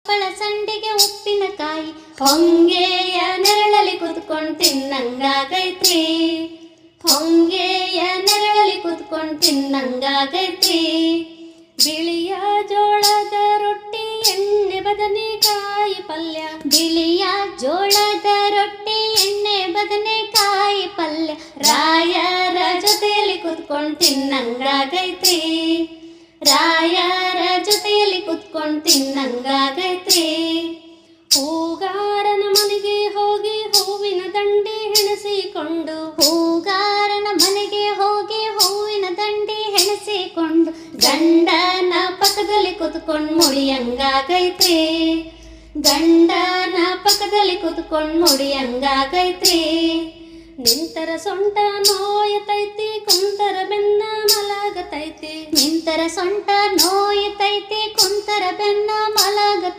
ಹಪ್ಪಳ ಸಂಡಿಗೆ ಉಪ್ಪಿನಕಾಯಿ ಹೊಂಗೆಯ ನೆರಳಲ್ಲಿ ಕುತ್ಕೊಂಡ್ ತಿನ್ನಂಗಾಗೈತ್ರಿ. ಹೊಂಗೆಯ ನೆರಳಲ್ಲಿ ಕುತ್ಕೊಂಡು ತಿನ್ನಂಗಾಗೈತ್ರಿ. ಬಿಳಿಯ ಜೋಳದ ರೊಟ್ಟಿ, ಎಣ್ಣೆ ಬದನೆಕಾಯಿ ಪಲ್ಯ. ಬಿಳಿಯ ಜೋಳದ ರೊಟ್ಟಿ, ಎಣ್ಣೆ ಬದನೆಕಾಯಿ ಪಲ್ಯ. ರಾಯರ ಜೊತೆಯಲ್ಲಿ ಕೂತ್ಕೊಂಡು ತಿನ್ನಂಗಾಗೈತ್ರಿ. ರಾಯ ಕುತ್ಕೊಂಡ್ ತಿನ್ನಂಗಾಗೈತ್ರಿ ಹೂಗಾರನ ಮನೆಗೆ ಹೋಗಿ ಹೂವಿನ ದಂಡೆ ಹೆಣಸಿಕೊಂಡು. ಹೂಗಾರನ ಮನೆಗೆ ಹೋಗಿ ಹೂವಿನ ದಂಡೆ ಹೆಣಸಿಕೊಂಡು. ಗಂಡನ ಪಕ್ಕದಲ್ಲಿ ಕುತ್ಕೊಂಡು ಮುಡಿಯಂಗಾಗೈತ್ರಿ ಗಂಡನ ಪಕ್ಕದಲ್ಲಿ ಕುತ್ಕೊಂಡು ಮುಡಿಯಂಗಾಗೈತ್ರಿ ನಿಂತರ ಸೊಂಟ ನೋಯತೈತಿ, ಕುಂತರ ಬೆನ್ನ ಮಲಗತೈತಿ. ನಿಂತರ ಸೊಂಟ ನೋಯತೈತಿ ಕುಂತರ ಬೆನ್ನ ಮಲಗತೈತಿ